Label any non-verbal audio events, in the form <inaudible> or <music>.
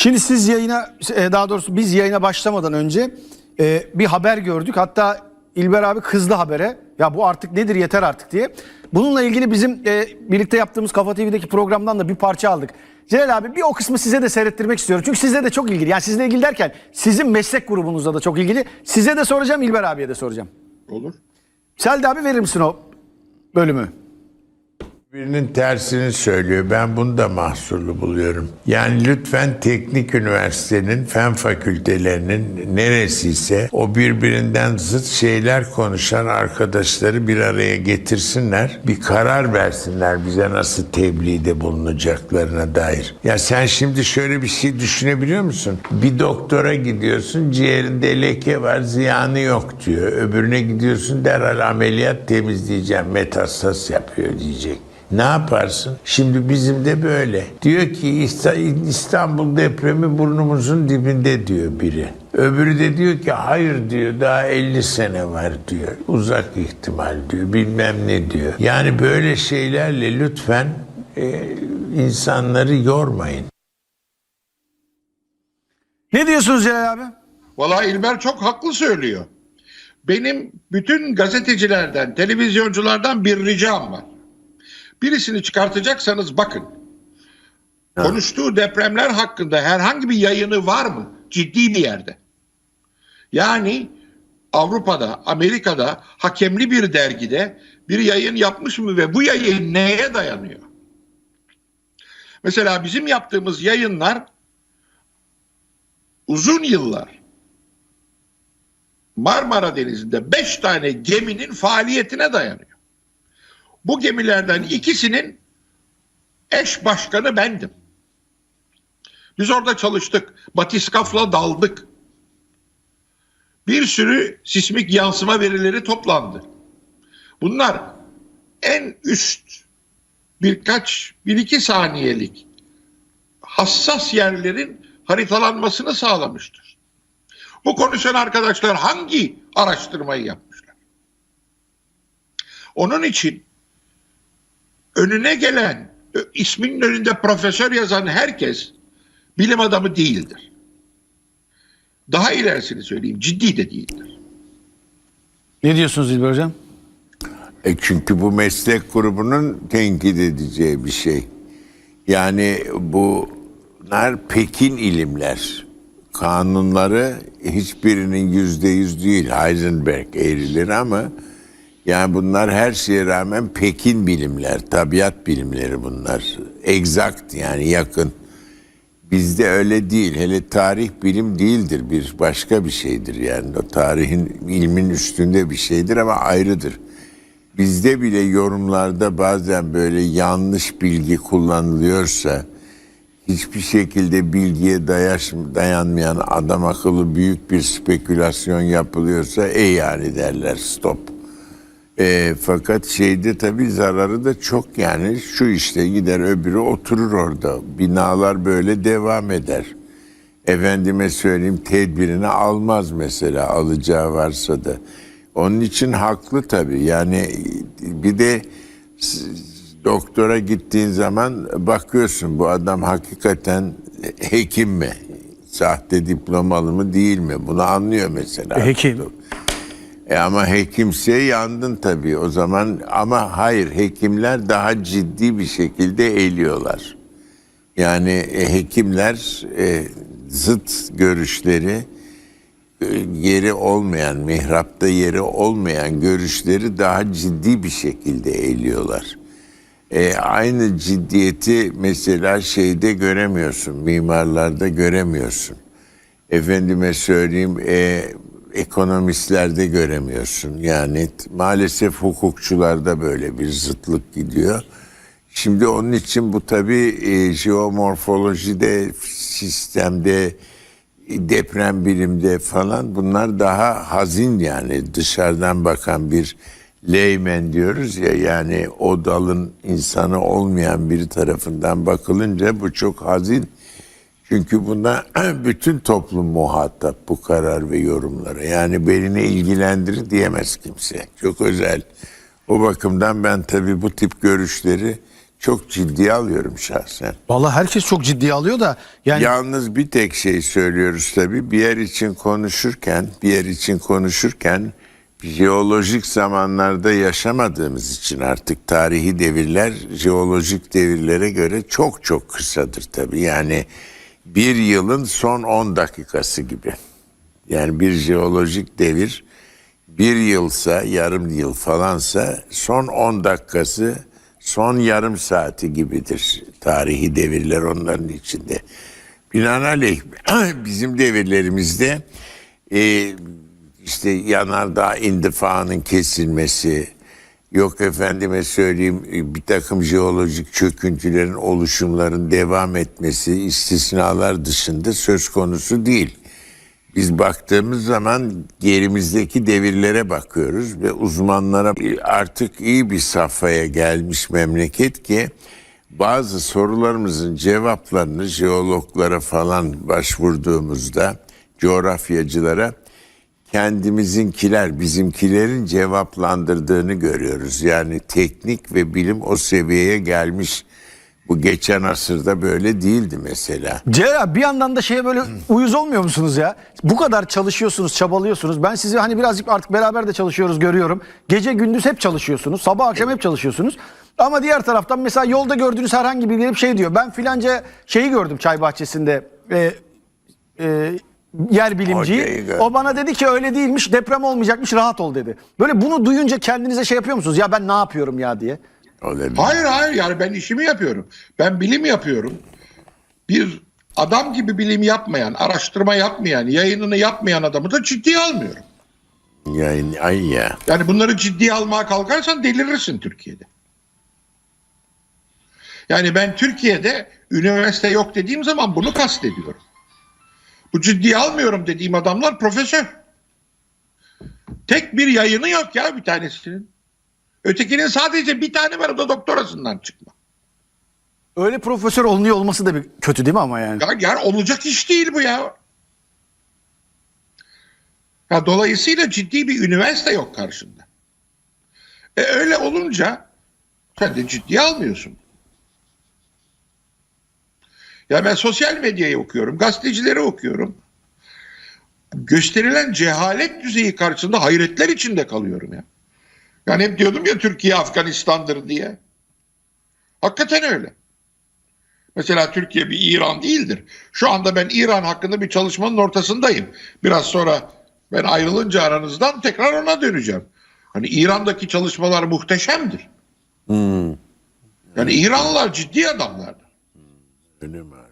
Şimdi siz yayına e, daha doğrusu biz yayına başlamadan önce e, bir haber gördük. Hatta İlber abi kızdı habere. Ya bu artık nedir yeter artık diye. Bununla ilgili bizim e, birlikte yaptığımız Kafa TV'deki programdan da bir parça aldık. Celal abi bir o kısmı size de seyrettirmek istiyorum. Çünkü sizle de çok ilgili. Yani sizle ilgili derken sizin meslek grubunuzla da çok ilgili. Size de soracağım İlber abiye de soracağım. Olur. Seldi abi verir misin o bölümü? Birinin tersini söylüyor. Ben bunu da mahsurlu buluyorum. Yani lütfen teknik üniversitenin fen fakültelerinin neresiyse o birbirinden zıt şeyler konuşan arkadaşları bir araya getirsinler. Bir karar versinler bize nasıl tebliğde bulunacaklarına dair. Ya sen şimdi şöyle bir şey düşünebiliyor musun? Bir doktora gidiyorsun ciğerinde leke var ziyanı yok diyor. Öbürüne gidiyorsun derhal ameliyat temizleyeceğim metastas yapıyor diyecek. Ne yaparsın? Şimdi bizim de böyle. Diyor ki İsta- İstanbul depremi burnumuzun dibinde diyor biri. Öbürü de diyor ki hayır diyor daha 50 sene var diyor. Uzak ihtimal diyor bilmem ne diyor. Yani böyle şeylerle lütfen e, insanları yormayın. Ne diyorsunuz Celal abi? Vallahi İlber çok haklı söylüyor. Benim bütün gazetecilerden, televizyonculardan bir ricam var. Birisini çıkartacaksanız bakın. Konuştuğu depremler hakkında herhangi bir yayını var mı? Ciddi bir yerde. Yani Avrupa'da, Amerika'da hakemli bir dergide bir yayın yapmış mı ve bu yayın neye dayanıyor? Mesela bizim yaptığımız yayınlar uzun yıllar Marmara Denizi'nde 5 tane geminin faaliyetine dayanıyor. Bu gemilerden ikisinin eş başkanı bendim. Biz orada çalıştık. Batiskafla daldık. Bir sürü sismik yansıma verileri toplandı. Bunlar en üst birkaç, bir iki saniyelik hassas yerlerin haritalanmasını sağlamıştır. Bu konuşan arkadaşlar hangi araştırmayı yapmışlar? Onun için önüne gelen isminin önünde profesör yazan herkes bilim adamı değildir. Daha ilerisini söyleyeyim ciddi de değildir. Ne diyorsunuz İlber hocam? E çünkü bu meslek grubunun tenkit edeceği bir şey. Yani bunlar pekin ilimler. Kanunları hiçbirinin yüzde yüz değil. Heisenberg eğrileri ama yani bunlar her şeye rağmen pekin bilimler, tabiat bilimleri bunlar. Exact yani yakın. Bizde öyle değil. Hele tarih bilim değildir. Bir başka bir şeydir yani. O tarihin ilmin üstünde bir şeydir ama ayrıdır. Bizde bile yorumlarda bazen böyle yanlış bilgi kullanılıyorsa hiçbir şekilde bilgiye dayaş, dayanmayan adam akıllı büyük bir spekülasyon yapılıyorsa e yani derler stop. E, fakat şeyde tabii zararı da çok yani şu işte gider öbürü oturur orada. Binalar böyle devam eder. Efendime söyleyeyim tedbirini almaz mesela alacağı varsa da. Onun için haklı tabii yani bir de doktora gittiğin zaman bakıyorsun bu adam hakikaten hekim mi? Sahte diplomalı mı değil mi? Bunu anlıyor mesela. Hekim. E ama hekimse yandın tabii o zaman ama hayır hekimler daha ciddi bir şekilde eğiliyorlar. Yani e, hekimler e, zıt görüşleri e, yeri olmayan, mihrapta yeri olmayan görüşleri daha ciddi bir şekilde eğiliyorlar. E, aynı ciddiyeti mesela şeyde göremiyorsun, mimarlarda göremiyorsun. Efendime söyleyeyim, e, ekonomistlerde göremiyorsun. Yani maalesef hukukçularda böyle bir zıtlık gidiyor. Şimdi onun için bu tabii e, jeomorfolojide, sistemde, deprem bilimde falan bunlar daha hazin yani dışarıdan bakan bir layman diyoruz ya yani o dalın insanı olmayan biri tarafından bakılınca bu çok hazin. Çünkü buna <clears throat> bütün toplum muhatap bu karar ve yorumlara. Yani beni ilgilendirir diyemez kimse. Çok özel. O bakımdan ben tabii bu tip görüşleri çok ciddiye alıyorum şahsen. Vallahi herkes çok ciddiye alıyor da yani Yalnız bir tek şey söylüyoruz tabii. Bir yer için konuşurken, bir yer için konuşurken jeolojik zamanlarda yaşamadığımız için artık tarihi devirler jeolojik devirlere göre çok çok kısadır tabii. Yani bir yılın son 10 dakikası gibi. Yani bir jeolojik devir bir yılsa, yarım yıl falansa son 10 dakikası, son yarım saati gibidir. Tarihi devirler onların içinde. Binaenaleyh <clears throat> bizim devirlerimizde e, işte yanardağ indifanın kesilmesi, yok efendime söyleyeyim e, bir takım jeolojik çöküntülerin oluşumların devam etmesi istisnalar dışında söz konusu değil. Biz baktığımız zaman gerimizdeki devirlere bakıyoruz ve uzmanlara artık iyi bir safhaya gelmiş memleket ki bazı sorularımızın cevaplarını jeologlara falan başvurduğumuzda coğrafyacılara kendimizinkiler bizimkilerin cevaplandırdığını görüyoruz. Yani teknik ve bilim o seviyeye gelmiş. Bu geçen asırda böyle değildi mesela. Abi bir yandan da şeye böyle uyuz olmuyor musunuz ya? Bu kadar çalışıyorsunuz, çabalıyorsunuz. Ben sizi hani birazcık artık beraber de çalışıyoruz görüyorum. Gece gündüz hep çalışıyorsunuz. Sabah akşam hep çalışıyorsunuz. Ama diğer taraftan mesela yolda gördüğünüz herhangi biri gelip şey diyor. Ben filanca şeyi gördüm çay bahçesinde. E, e, yer bilimciyi. Hocayı. O bana dedi ki öyle değilmiş deprem olmayacakmış rahat ol dedi. Böyle bunu duyunca kendinize şey yapıyor musunuz? Ya ben ne yapıyorum ya diye. Olabilir. Hayır hayır yani ben işimi yapıyorum. Ben bilim yapıyorum. Bir adam gibi bilim yapmayan, araştırma yapmayan, yayınını yapmayan adamı da ciddiye almıyorum. Yani ay ya. Yani bunları ciddiye almaya kalkarsan delirirsin Türkiye'de. Yani ben Türkiye'de üniversite yok dediğim zaman bunu kastediyorum. Bu ciddiye almıyorum dediğim adamlar profesör. Tek bir yayını yok ya bir tanesinin. Ötekinin sadece bir tane var o da doktorasından çıkma. Öyle profesör olunuyor olması da bir kötü değil mi ama yani? Ya, yani olacak iş değil bu ya. ya. Dolayısıyla ciddi bir üniversite yok karşında. E öyle olunca sen de ciddiye almıyorsun. Ya ben sosyal medyayı okuyorum, gazetecileri okuyorum. Gösterilen cehalet düzeyi karşısında hayretler içinde kalıyorum ya. Yani hep diyordum ya Türkiye Afganistan'dır diye. Hakikaten öyle. Mesela Türkiye bir İran değildir. Şu anda ben İran hakkında bir çalışmanın ortasındayım. Biraz sonra ben ayrılınca aranızdan tekrar ona döneceğim. Hani İran'daki çalışmalar muhteşemdir. Yani İranlılar ciddi adamlardır. Öyle mi?